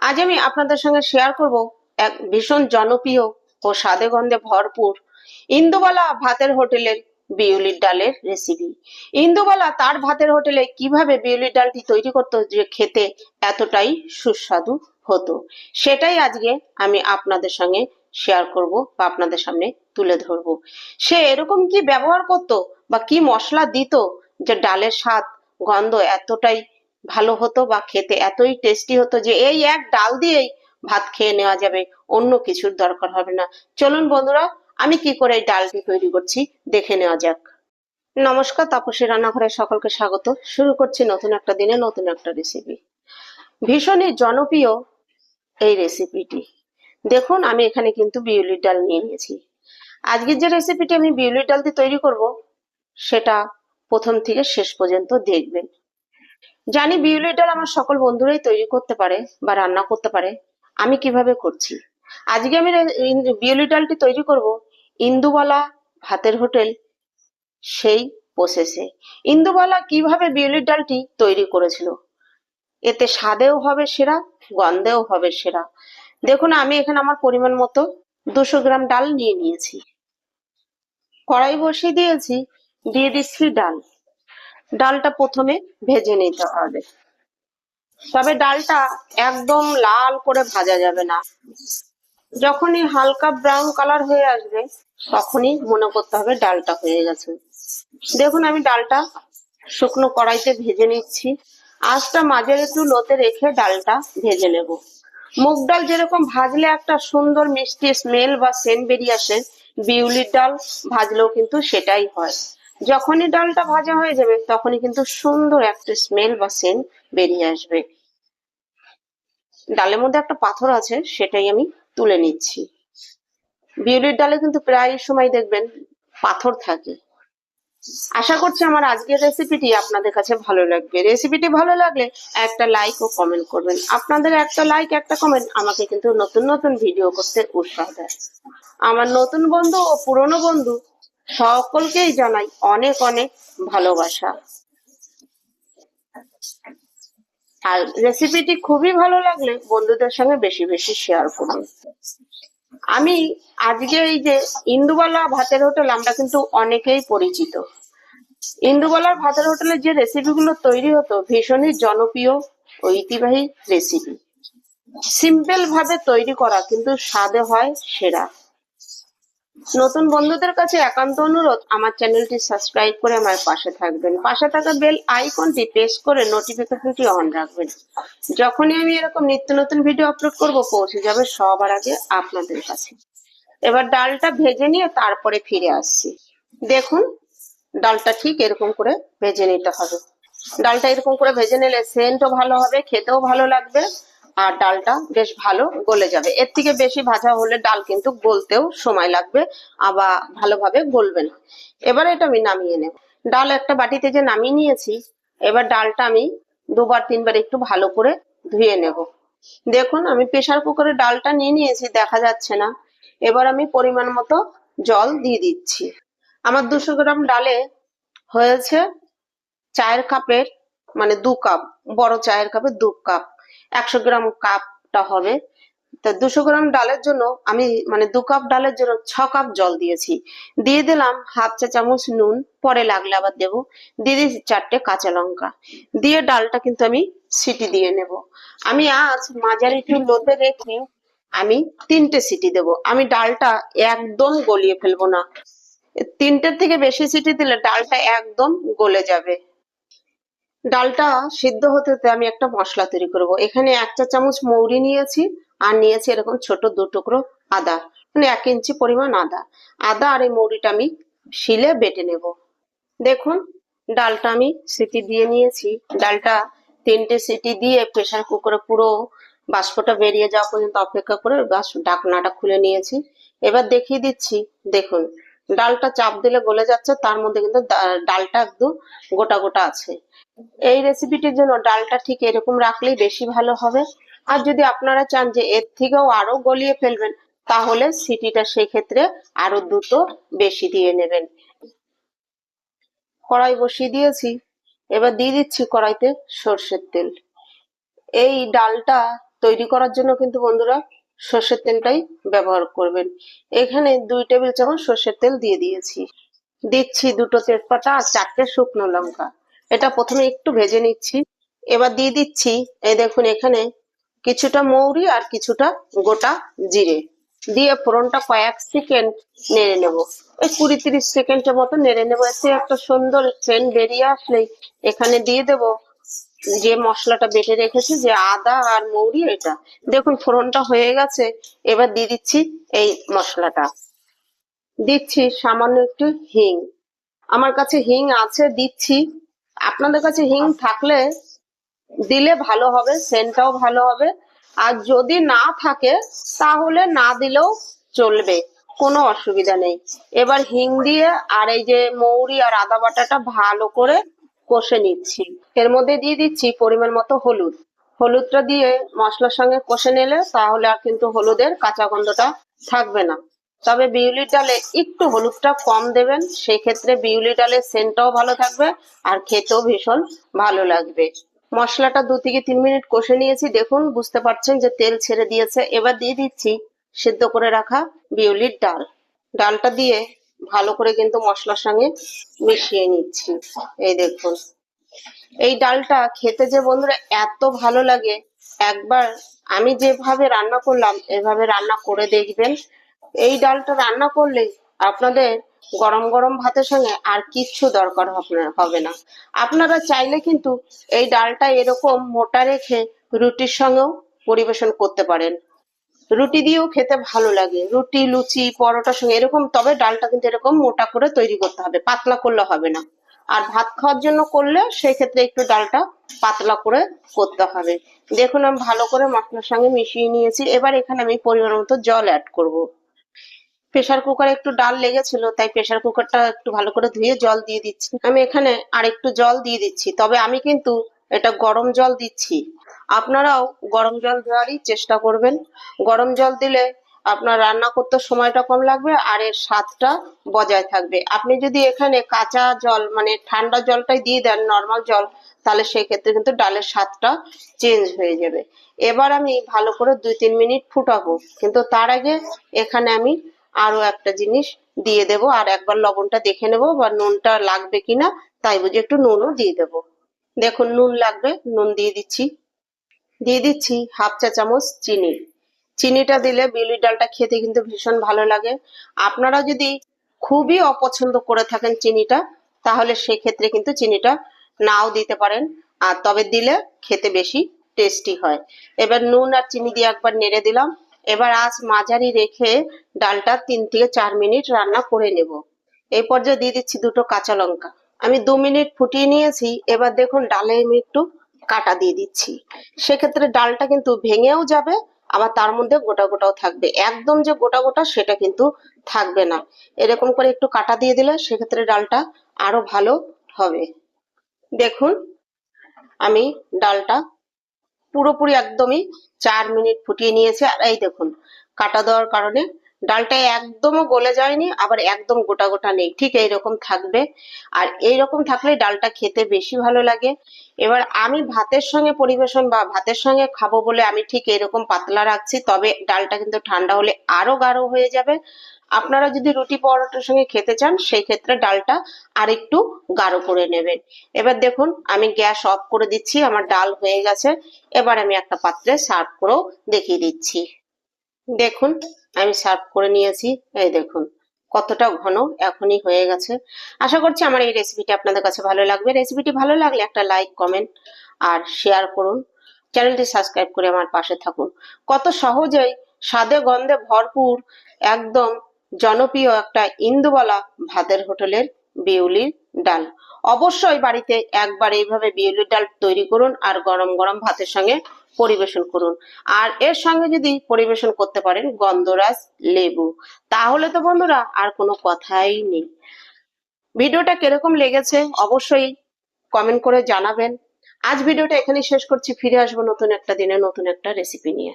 আজ আমি আপনাদের সঙ্গে শেয়ার করব এক ভীষণ জনপ্রিয় ও স্বাদে গন্ধে ভরপুর ইন্দুবালা ভাতের হোটেলের বিউলির ডালের রেসিপি ইন্দুবালা তার ভাতের হোটেলে কীভাবে বিউলির ডালটি তৈরি করতো যে খেতে এতটাই সুস্বাদু হতো, সেটাই আজকে আমি আপনাদের সঙ্গে শেয়ার করব বা আপনাদের সামনে তুলে ধরবো। সে এরকম কি ব্যবহার করতো বা কি মশলা দিত যে ডালের স্বাদ, গন্ধ এতটাই ভালো হতো বা খেতে এতই টেস্টি হতো যে এই এক ডাল দিয়েই ভাত খেয়ে নেওয়া যাবে, অন্য কিছুর দরকার হবে না। চলুন বন্ধুরা, আমি কি করে এই ডালটি তৈরি করছি, দেখে নেওয়া যাক। নমস্কার, তাপসী রান্নাঘরে সকলকে স্বাগত। শুরু করছি নতুন একটা দিনে নতুন একটা রেসিপি ভীষণই জনপ্রিয় এই রেসিপিটি দেখুন, আমি এখানে কিন্তু বিউলির ডাল নিয়ে নিয়েছি। আজকের যে রেসিপিটি আমি বিউলির ডাল দিয়ে তৈরি করব, সেটা প্রথম থেকে শেষ পর্যন্ত দেখবেন। জানি বিউলির ডাল আমার সকল বন্ধুরাই তৈরি করতে পারে বা রান্না করতে পারে। আমি কীভাবে করছি? আজকে আমি বিউলির ডালটি তৈরি করব ইন্দুবালা ভাতের হোটেল সেই প্রসেসে ইন্দুবালা কীভাবে বিউলির ডালটি তৈরি করেছিল? এতে স্বাদেও হবে সেরা, গন্ধেও হবে সেরা। দেখুন, আমি এখানে আমার পরিমাণ মতো দুশো গ্রাম ডাল নিয়ে নিয়েছি। কড়াই বসিয়ে দিয়েছি, দিয়ে দিচ্ছি ডাল। ডালটা প্রথমে ভেজে নিতে হবে। তবে ডালটা একদম লাল করে ভাজা যাবে না। যখনই হালকা ব্রাউন কালার হয়ে আসবে, তখনই মনে করতে হবে ডালটা হয়ে গেছে। দেখুন, আমি ডালটা শুকনো কড়াইতে ভেজে নিচ্ছি। আঁচটা মাঝের একটু লোতে রেখে ডালটা ভেজে নেব। মুগ ডাল যেরকম ভাজলে একটা সুন্দর মিষ্টি স্মেল বা সেন্ট বেরিয়ে আসে, বিউলির ডাল ভাজলেও কিন্তু সেটাই হয়। যখনই ডালটা ভাজা হয়ে যাবে, তখনই কিন্তু সুন্দর একটা স্মেল বা সেন্ট বেরিয়ে আসবে। ডালের মধ্যে একটা পাথর আছে, সেটাই আমি তুলে নিচ্ছি। বিউলির ডালে কিন্তু প্রায় সময় দেখবেন পাথর থাকে। আশা করছি আমার আজকের রেসিপিটি আপনাদের কাছে ভালো লাগবে। রেসিপিটি ভালো লাগলে একটা লাইক ও কমেন্ট করবেন। আপনাদের একটা লাইক একটা কমেন্ট আমাকে কিন্তু নতুন নতুন ভিডিও করতে উৎসাহ দেয়। আমার নতুন বন্ধু ও পুরনো বন্ধু সকলকেই জানাই অনেক অনেক ভালোবাসা। আর রেসিপিটি খুবই ভালো লাগলে বন্ধুদের সঙ্গে বেশি বেশি শেয়ার করুন। আমি আজকে এই যে ইন্দুবালা ভাতের হোটেল, আমরা কিন্তু অনেকেই পরিচিত। ইন্দুবালার ভাতের হোটেলে যে রেসিপিগুলো তৈরি হতো, ভীষণই জনপ্রিয় ঐতিহ্যবাহী রেসিপি সিম্পল ভাবে তৈরি করা, কিন্তু স্বাদে হয় সেরা। নতুন বন্ধুদের কাছে একান্ত অনুরোধ, আমার চ্যানেলটি সাবস্ক্রাইব করে আমার পাশে থাকবেন। পাশে থাকা বেল আইকনটি প্রেস করে নোটিফিকেশনটি অন রাখবেন। যখনই আমি এরকম নিত্য নতুন ভিডিও আপলোড করব, পৌঁছে যাবে সবার আগে আপনাদের কাছে। এবার ডালটা ভেজে নিয়ে তারপরে ফিরে আসছি। দেখুন, ডালটা ঠিক এরকম করে ভেজে নিতে হবে। ডালটা এরকম করে ভেজে নিলে সেন্টও ভালো হবে, খেতেও ভালো লাগবে। আর ডালটা বেশ ভালো গলে যাবে। এর থেকে বেশি ভাজা হলে ডাল কিন্তু গলতেও সময় লাগবে, আবার ভালোভাবে গলবে না। এবার এটা আমি নামিয়ে নেব। ডাল একটা বাটিতে যে নামিয়ে নিয়েছি, এবার ডালটা আমি দুবার, তিনবার একটু ভালো করে ধুয়ে নেব। দেখুন, আমি প্রেসার কুকারে ডালটা নিয়ে নিয়েছি, দেখা যাচ্ছে না। এবার আমি পরিমাণ মতো জল দিয়ে দিচ্ছি। আমার দুশো গ্রাম ডালে হয়েছে চায়ের কাপের মানে দু কাপ, বড় চায়ের কাপের দু কাপ। একশো গ্রাম কাপটা হবে। তা দুশো গ্রাম ডালের জন্য আমি মানে দু কাপ ডালের জন্য ছ কাপ জল দিয়েছি। দিয়ে দিলাম হাফ চা চামচ নুন, পরে লাগলে আবার দেবো। দিয়ে দিয়েছি চারটে কাঁচা লঙ্কা। দিয়ে ডালটা কিন্তু আমি সিটি দিয়ে নেব। আমি আজ মাঝারি টু লোতে রেখে আমি তিনটে সিটি দেব। আমি ডালটা একদম গলিয়ে ফেলব না। তিনটের থেকে বেশি সিটি দিলে ডালটা একদম গলে যাবে। ডালটা সিদ্ধ হতে হতে আমি একটা মশলা তৈরি করব। এখানে এক চা চামচ মৌরি নিয়েছি আর নিয়েছি এরকম ছোট দু টুকরো আদা মানে এক ইঞ্চি পরিমাণ আদা। আদা আর এই মৌরিটা আমি শিলে বেটে নেব। দেখুন, ডালটা আমি সিটি দিয়ে নিয়েছি। ডালটা তিনটে সিটি দিয়ে প্রেসার কুকারে পুরো বাষ্পটা বেরিয়ে যাওয়া পর্যন্ত অপেক্ষা করে বাস ঢাকনাটা খুলে নিয়েছি। এবার দেখিয়ে দিচ্ছি, দেখুন। ডালটা চাপ দিলে গলে যাচ্ছে, তার মধ্যে কিন্তু ডালটা একদম গোটা গোটা আছে। এই রেসিপিটির জন্য ডালটা ঠিক এরকম রাখলেই বেশি ভালো হবে। আর যদি আপনারা চান যে এর থেকেও আরও গলিয়ে ফেলবেন, তাহলে সিটিটা সেই ক্ষেত্রে আরও দুটো বেশি দিয়ে নেবেন। কড়াই বসিয়ে দিয়েছি। এবার দিয়ে দিচ্ছি কড়াইতে সর্ষের তেল। এই ডালটা তৈরি করার জন্য কিন্তু বন্ধুরা সর্ষের তেলটাই ব্যবহার করবেন। এখানে দুই টেবিল চামচ সর্ষের তেল দিয়ে দিয়েছি। দিচ্ছি দুটো তেজপাতা আর চারটে শুকনো লঙ্কা। এটা প্রথমে একটু ভেজে নিচ্ছি। এবার দিয়ে দিচ্ছি, এই দেখুন এখানে কিছুটা মৌরি আর কিছুটা গোটা জিরে। দিয়ে ফোড়নটা কয়েক সেকেন্ড নেড়ে নেব। ওই কুড়ি তিরিশ সেকেন্ডের মতো নেড়ে নেব। এতে একটা সুন্দর সেন্ট বেরিয়ে আসলেই এখানে দিয়ে দেব যে মশলাটা বেটে রেখেছি, যে আদা আর মৌরি, এটা। দেখুন, ফোড়নটা হয়ে গেছে। এবার দিয়ে দিচ্ছি এই মশলাটা। দিচ্ছি সামান্য একটু হিং। আমার কাছে হিং আছে, দিচ্ছি। আপনাদের কাছে হিং থাকলে দিলে ভালো হবে, সেন্টটাও ভালো হবে। আর যদি না থাকে, তাহলে না দিলেও চলবে, কোনো অসুবিধা নেই। এবার হিং দিয়ে আর এই যে মৌরি আর আদা বাটাটা ভালো করে কষে নিচ্ছি। এর মধ্যে দিয়ে দিচ্ছি পরিমাণ মতো হলুদ। হলুদটা দিয়ে মশলার সঙ্গে কষে নিলে তাহলে আর কিন্তু হলুদের কাঁচা গন্ধটা থাকবে না। তবে বিউলি ডালে একটু হলুদটা কম দেবেন সেই ক্ষেত্রে বিউলি ডালের সেন্টটাও ভালো থাকবে আর খেতেও ভীষণ ভালো লাগবে। মশলাটা দু থেকে তিন মিনিট কষে নিয়েছি। দেখুন, বুঝতে পারছেন যে তেল ছেড়ে দিয়েছে। এবার দিয়ে দিচ্ছি সিদ্ধ করে রাখা বিউলির ডাল। ডালটা দিয়ে ভালো করে কিন্তু মশলার সঙ্গে মিশিয়ে নিচ্ছি। এই দেখুন। এই ডালটা খেতে যে বন্ধুরা এত ভালো লাগে, একবার আমি যেভাবে রান্না করলাম, এভাবে রান্না করে দেখবেন। এই ডালটা রান্না করলে আপনাদের গরম গরম ভাতের সঙ্গে আর কিচ্ছু দরকার হবে না- আপনারা চাইলে কিন্তু এই ডালটা এরকম মোটা রেখে রুটির সঙ্গেও পরিবেশন করতে পারেন। রুটি দিয়েও খেতে ভালো লাগে। রুটি, লুচি, পরোটার সঙ্গে এরকম, তবে ডালটা কিন্তু এরকম মোটা করে তৈরি করতে হবে, পাতলা করলে হবে না। আর ভাত খাওয়ার জন্য করলে সেই ক্ষেত্রে একটু ডালটা পাতলা করে করতে হবে। দেখুন, আমি ভালো করে মশলার সঙ্গে মিশিয়ে নিয়েছি। এবার এখানে আমি পরিমাণ মতো জল অ্যাড করব। প্রেসার কুকারে একটু ডাল লেগেছিল, তাই প্রেসার কুকারটা একটু ভালো করে ধুয়ে জল দিয়ে দিচ্ছি। আমি এখানে আর একটু জল দিয়ে দিচ্ছি, তবে আমি কিন্তু এটা গরম জল দিচ্ছি। আপনারাও গরম জল দেওয়ারই চেষ্টা করবেন। গরম জল দিলে আপনার রান্না করতে সময়টা কম লাগবে আর এর স্বাদটা বজায় থাকবে। আপনি যদি এখানে কাঁচা জল মানে ঠান্ডা জলটাই দিয়ে দেন নর্মাল জল, তাহলে সেই ক্ষেত্রে কিন্তু ডালের স্বাদটা চেঞ্জ হয়ে যাবে। এবার আমি ভালো করে দুই তিন মিনিট ফুটাবো। কিন্তু তার আগে এখানে আমি আরও একটা জিনিস দিয়ে দেব। আর একবার লবণটা দেখে নেব বা নুনটা লাগবে কিনা, তাই বুঝে একটু নুনও দিয়ে দেব। দেখুন, নুন লাগবে, নুন দিয়ে দিচ্ছি। দিয়ে দিচ্ছি হাফ চা চামচ চিনি। চিনিটা দিলে বিউলি ডালটা খেতে কিন্তু ভীষণ ভালো লাগে। আপনারা যদি খুবই অপছন্দ করে থাকেন চিনিটা, তাহলে সেক্ষেত্রে কিন্তু চিনিটা নাও দিতে পারেন। আর তবে দিলে খেতে বেশি টেস্টি হয়। এবার নুন আর চিনি দিয়ে একবার নেড়ে দিলাম। এবার আজ মাঝারি রেখে ডালটা তিন থেকে চার মিনিট রান্না করে নেব। এই পর্যায়ে দিয়ে দিচ্ছি দুটো কাঁচা লঙ্কা। আমি দু মিনিট ফুটিয়ে নিয়েছি, এবার দেখুন ডালে আমি একটু কাটা দিয়ে দিচ্ছি। সেক্ষেত্রে ডালটা কিন্তু ভেঙেও যাবে, আবার তার মধ্যে গোটা গোটাও থাকবে। একদম যে গোটা গোটা সেটা কিন্তু থাকবে না। এরকম করে একটু কাটা দিয়ে দিলে সেক্ষেত্রে ডালটা আরও ভালো হবে। দেখুন, আমি ডালটা পুরোপুরি একদমই চার মিনিট ফুটিয়ে নিয়েছি। আর এই দেখুন, কাটা দেওয়ার কারণে ডালটা একদমও গলে যায়নি, আবার একদম গোটা গোটা নেই। ঠিক এইরকম থাকবে। আর এইরকম থাকলে ডালটা খেতে বেশি ভালো লাগে। এবার আমি ভাতের সঙ্গে পরিবেশন বা ভাতের সঙ্গে খাব বলে আমি ঠিক এরকম পাতলা রাখছি, তবে ডালটা কিন্তু ঠান্ডা হলে আরও গাঢ় হয়ে যাবে। আপনারা যদি রুটি পরোটার সঙ্গে খেতে চান, সেই ক্ষেত্রে ডালটা আর একটু গাঢ় করে নেবেন। এবার দেখুন, আমি গ্যাস অফ করে দিচ্ছি, আমার ডাল হয়ে গেছে। এবার আমি একটা পাত্রে সার্ভ করেও দেখিয়ে দিচ্ছি। দেখুন, আমি সার্ভ করে নিয়েছি। এই দেখুন, কতটা ঘন এখনই হয়ে গেছে। আশা করছি আমার এই রেসিপিটি আপনাদের কাছে ভালো লাগবে। রেসিপিটি ভালো লাগলে একটা লাইক কমেন্ট আর শেয়ার করুন। চ্যানেলটি সাবস্ক্রাইব করে আমার পাশে থাকুন। কত সহজেই স্বাদে গন্ধে ভরপুর, একদম জনপ্রিয় একটা ইন্দুবালা ভাতের হোটেলের বিউলির ডাল। অবশ্যই বাড়িতে একবার এইভাবে বিউলির ডাল তৈরি করুন আর গরম গরম ভাতের সঙ্গে পরিবেশন করুন। আর এর সঙ্গে যদি পরিবেশন করতে পারেন গন্ধরাজ লেবু, তাহলে তো বন্ধুরা আর কোনো কথাই নেই। ভিডিওটা কীরকম লেগেছে অবশ্যই কমেন্ট করে জানাবেন। আজ ভিডিওটা এখানেই শেষ করছি, ফিরে আসব নতুন একটা দিনে নতুন একটা রেসিপি নিয়ে।